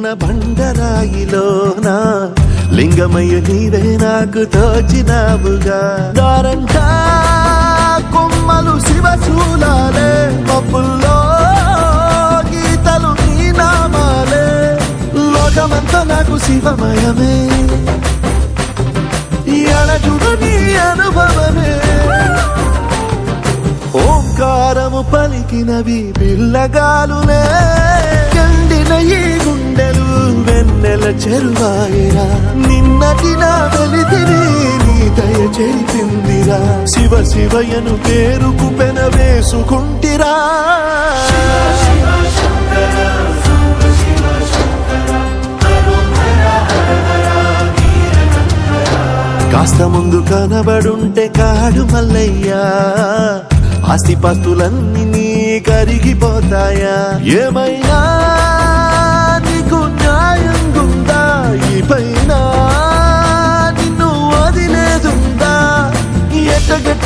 ఉన్న బండరాయిలోనా లింగమయ్య నీవే నాకు తోచినావుగా. దారంగా కొమ్మలు శివశూలాలే పప్పుల్లో గీతలు నీ నామాలే. లోకమంతా నాకు శివమయమే. ఎడజుడు నీ అనుభవమే. ఓంకారము పలికినవి పిల్లగాలులే. చెరువాయరా నిన్నటి నా వెలితిని నీ దయ చెరిపిందిరా శివ శివయను పేరుకు పెన వేసుకుంటిరా కాస్త ముందు కనబడుంటే కాడు మల్లయ్యా. ఆస్తిపాస్తులన్నీ నీ కరిగిపోతాయా. ఏమైనా